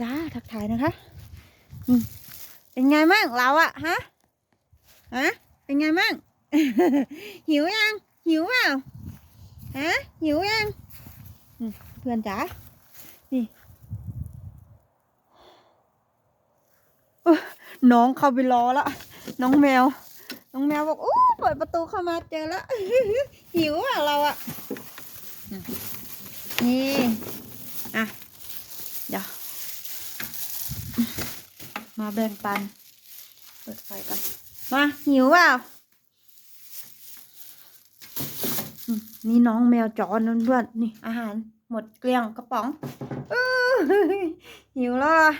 จ้าทักทายนะคะเป็นไงมั่งเราอะฮะฮะเป็นไงมั่งหิวยังหิวเปล่าฮะหิวยังเพื่อนจ๋านี่น้องเข้าไปรอล้วน้องแมว น้องแมวบอกอู้เปิดประตูเข้ามาเจอแล้วหิวอะเราอะนี่อะเดี๋ยว มาแบ่งปัน เปิดไฟก่อนมาหิวเปล่าอืมนี่น้องแมวจรนั่นเพื่อนๆนี่อาหารหมดเกลี้ยงกระป๋องอื้อหิวแล้วอะ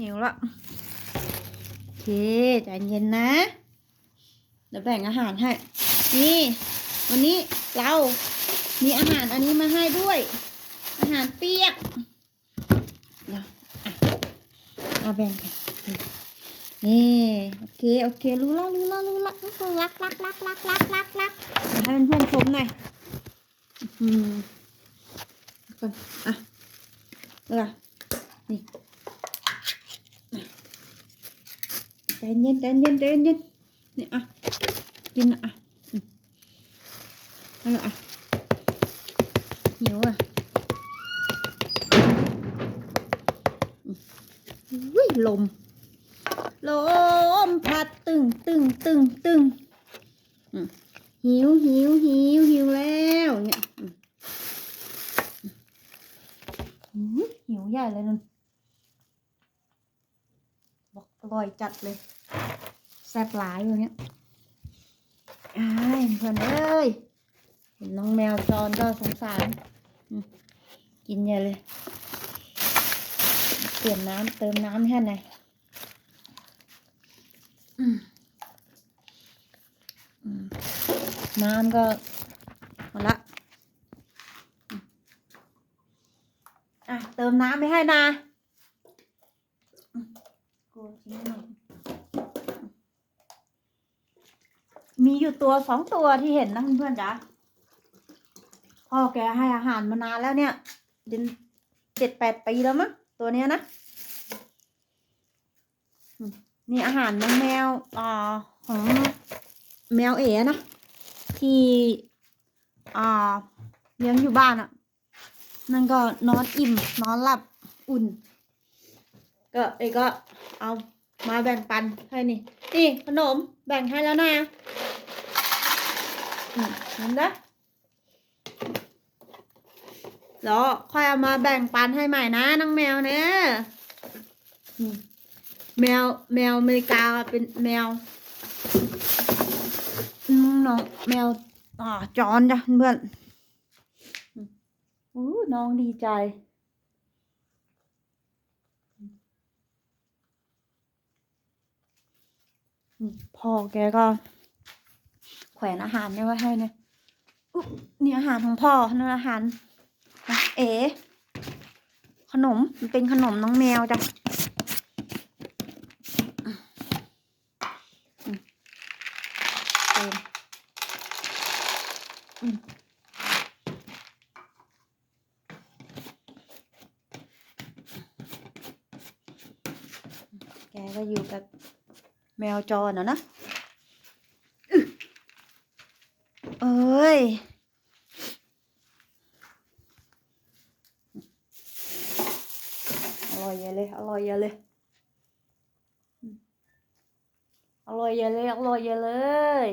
หิวแล้วโอเคใจเย็นนะ เดี๋ยวแบ่งอาหารให้ นี่ วันนี้เรามีอาหารอันนี้มาให้ด้วย อาหารเปียกเดี๋ยวอะเอาแบ่งกัน นี่โอเคโอเครู้แล้วรู้แล้วรู้แล้วรักรักรักรักรักรักรักให้เพื่อนชมหน่อยอืมก่อนอะเออนี่ใจเย็นใจเย็นใจเย็นนี่อะกินอะอืมเอาอะหิวอะอืมอุ้ยลม ลมพัดตึงตึงตึงตึงหิวหิวหิวหิวแล้วเนี่ยหิวใหญ่เลยนุ่นบอกอร่อยจัดเลยแซ่บหลายอยู่เนี่ยอ้ายเพื่อนเอ้ยเห็นน้องแมวจรก็สงสารกินใหญ่เลย เปลี่ยนน้ำเติมน้ำให้หน่อย น้ำก็หมดละ อะ เติมน้ำไปให้นามีอยู่ตัวสองตัวที่เห็นนะเพื่อนๆจ๋าพ่อแกให้อาหารมานานแล้วเนี่ยเดือนเจ็ดแปดปีแล้วมั้งตัวเนี้ยนะ นี่อาหารน้องแมวอ่าของแมวเอ๋นะ ที่อ่าเลี้ยงอยู่บ้านอะ่ะ นั่นก็นอนอิ่ม นอนหลับอุ่น ก็เอ้ก็เอามาแบ่งปันให้นี่ นี่ขนมแบ่งให้แล้วนะอืมนั่นนะแล้วค่อยเอามาแบ่งปันให้ใหม่นะน้องแมวเนี่ย แมวแมวอเมริกาเป็นแมวน้องแมวอ่าจอนจ้ะเพื่อนอู้น้องดีใจพ่อแกก็ แขวนอาหารเนี่ยไว้ให้เนี่ยอุ๊ยนี่อาหารของพ่อนั่นอาหาร เอ๋ขนมมันเป็นขนมน้องแมวจ้ะอืมอืมเต็มอืมแก กับแมวจรนะนะเอ้ยอร่อยเยอะเลยอร่อยเยอะเลยอร่อยเยอะเลยอร่อยเยอะเลย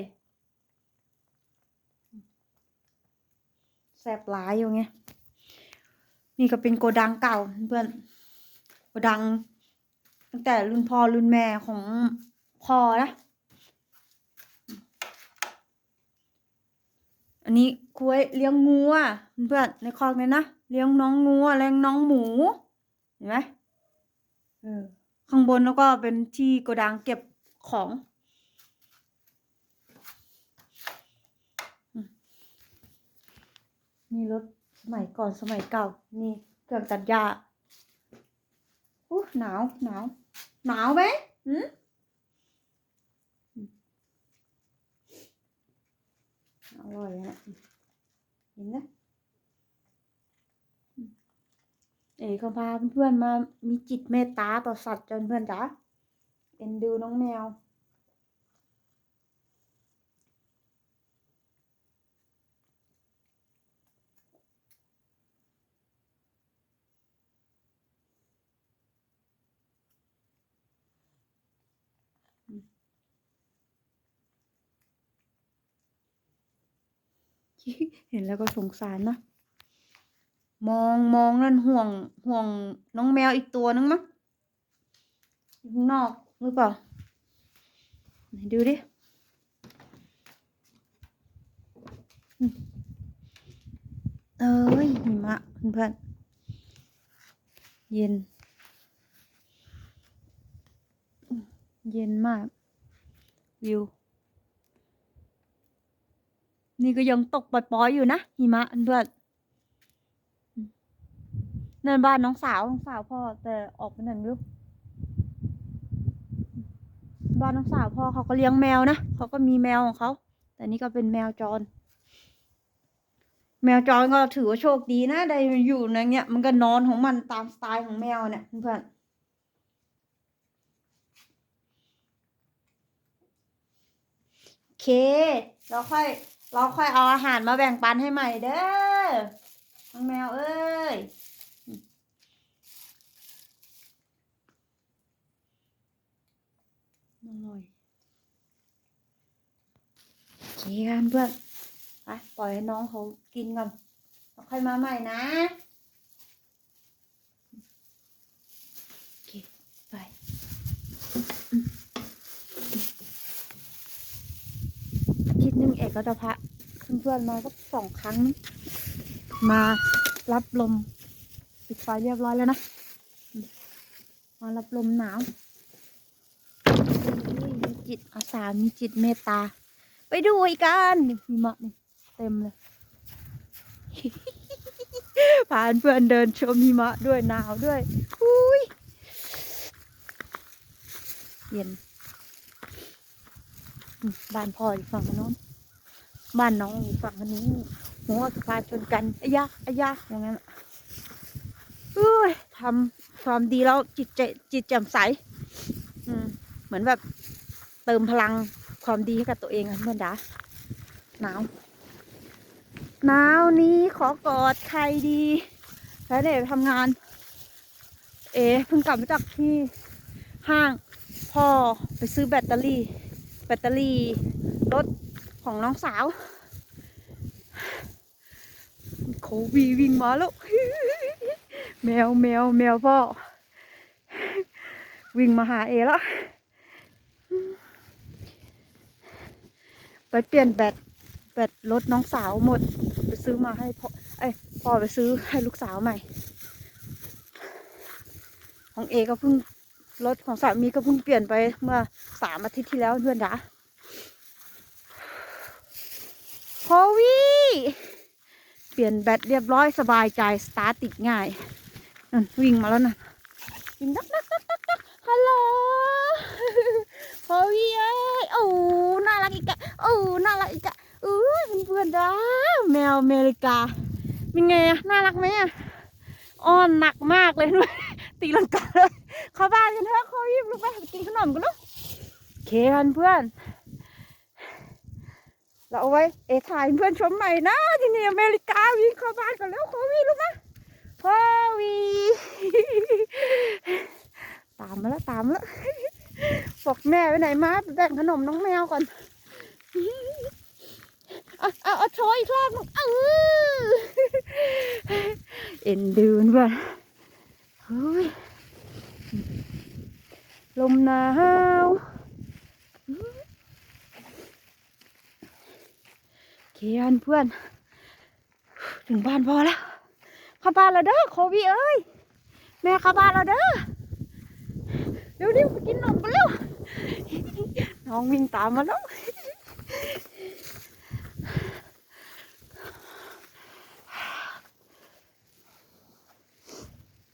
แซ่บหลายอยู่ไงนี่ก็เป็นโกดังเก่าเพื่อนโกดัง ตั้งแต่รุ่นพ่อรุ่นแม่ของพ่อนะ อันนี้คุยเลี้ยงงูอะเพื่อนในคอกเลยนะเลี้ยงน้องงูอะเลี้ยงน้องหมู เห็นไหมเออข้างบนแล้วก็เป็นที่โกดังเก็บของอืมนี่รถสมัยก่อนสมัยเก่า นี่เครื่องตัดหญ้าอู้หนาวหนาว หนาวไหมอืมอร่อยนะเห็นนะเอ๋เขาพาเพื่อนๆมามีจิตเมตตาต่อสัตว์จนเพื่อนจ๋าเอ็นดูน้องแมว เห็นแล้วก็สงสารนะ มองมองนั่นห่วงห่วงน้องแมวอีกตัวนึงมั้งนอกหรือเปล่าไหนดูดิเอ้ยหิมะเพื่อนเย็น เย็นมากวิว นี่ก็ยังตกปล่อยๆอยู่นะหิมะเพื่อนอืมนั่นบ้านน้องสาวน้องสาวพ่อแต่ออกไปไหนไม่รู้บ้านน้องสาวพ่อเขาก็เลี้ยงแมวนะเขาก็มีแมวของเขาแต่นี่ก็เป็นแมวจร แมวจรก็ถือว่าโชคดีนะได้อยู่ในเงี้ยมันก็นอนของมันตามสไตล์ของแมวเนี่ยเพื่อนโอเคเราค่อย เราค่อยเอาอาหารมาแบ่งปันให้ใหม่เด้อน้องแมวเอ้ยอร่อยเคกันเพื่อนไปปล่อยให้น้องเขากินก่อนแล้วค่อยมาใหม่นะโอเคไปอืม อาทิตย์หนึงเอกก็จะพาเพื่อนๆมาสักสองครั้ง มารับลมปิดไฟเรียบร้อยแล้วนะ มารับลมหนาวมีจิตอาสา มีจิตเมตตา ไปดูอีกกันนี่หิมะนี่เต็มเลยพานเพื่อนเดินชมหิมะด้วยหนาวด้วยอุ้ยเย็นบ้านพ่ออยู่ฝั่งโน้น บ้านน้องอยู่ฝั่งนี้หัวสะพานชนกันอายะอายะอย่างนั้นเอ้ยทำความดีแล้วจิตใจจิตแจ่มใส อืม เหมือนแบบเติมพลังความดีให้กับตัวเองอะเพื่อนดาหนาวหนาวนี้ขอกอดใครดีแล้วเด็กทำงาน เอ๋เพิ่งกลับมาจากที่ห้างพ่อไปซื้อแบตเตอรี่ แบตเตอรี่รถ ของน้องสาว โควีวิ่งมาแล้ว แมวแมวแมวพ่อ วิ่งมาหาเอแล้ว ไปเปลี่ยนแบตแบตรถน้องสาวหมด ไปซื้อมาให้พ่อเอ้พ่อไปซื้อให้ลูกสาวใหม่ ของเอก็เพิ่งรถของสามีก็เพิ่งเปลี่ยนไปเมื่อสามอาทิตย์ที่แล้วเพื่อนจ๋าโค วีเปลี่ยนแบตเรียบร้อยสบายใจสตาร์ติดง่ายนั่นวิ่งมาแล้วนะวิ่งนักนักนักนักนักฮัลโหลโอ้ยเอ้ยโอ้น่ารักอีกอะโอ้น่ารักอีกอะเอ้ยเพื่อนๆจ้าแมวอเมริกา เป็นไงอะน่ารักไหมอะอ้อนหนักมากเลยด้วยตีลังกาเลยเข้าบ้านกันเถอะเขายิบลูกไปกินขนมกันเนาะเคกันเพื่อน เราเอาไว้เอถ่ายเพื่อนชมใหม่นะ ที่นี่อเมริกาวิ่งเข้าบ้านกันแล้วโควิดลูกนะโควิดตามมาแล้วตามแล้วบอกแม่ไปไหนมาไปแบ่งขนมน้องแมวก่อนเอาเอาเอาโชยอีกรอบนึงเออเอ็นดูนว่ะเฮ้ยลมหนาวเคี ยนเพื่อน ถึงบ้านพอแล้วเข้าบ้านแล้วเด้อโควิดเอ้ยแม่เข้าบ้านแล้วเด้อเร็วดิไปกินนมกันเร็วน้องวิ่งตามมาแล้ว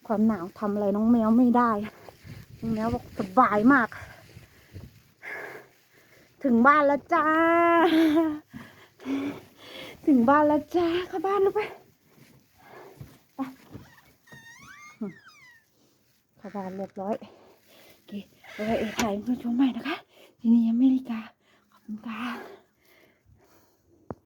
ความหนาวทำอะไรน้องแมวไม่ได้น้องแมวบอกสบายมาก ถึงบ้านแล้วจ้า ถึงบ้านแล้วจ้าเข้าบ้านแล้วไปไปเข้าบ้านเรียบร้อยโอเคไปถ่ายเพื่อชมใหม่นะคะ ที่นี่อเมริกาขอบคุณค่ะ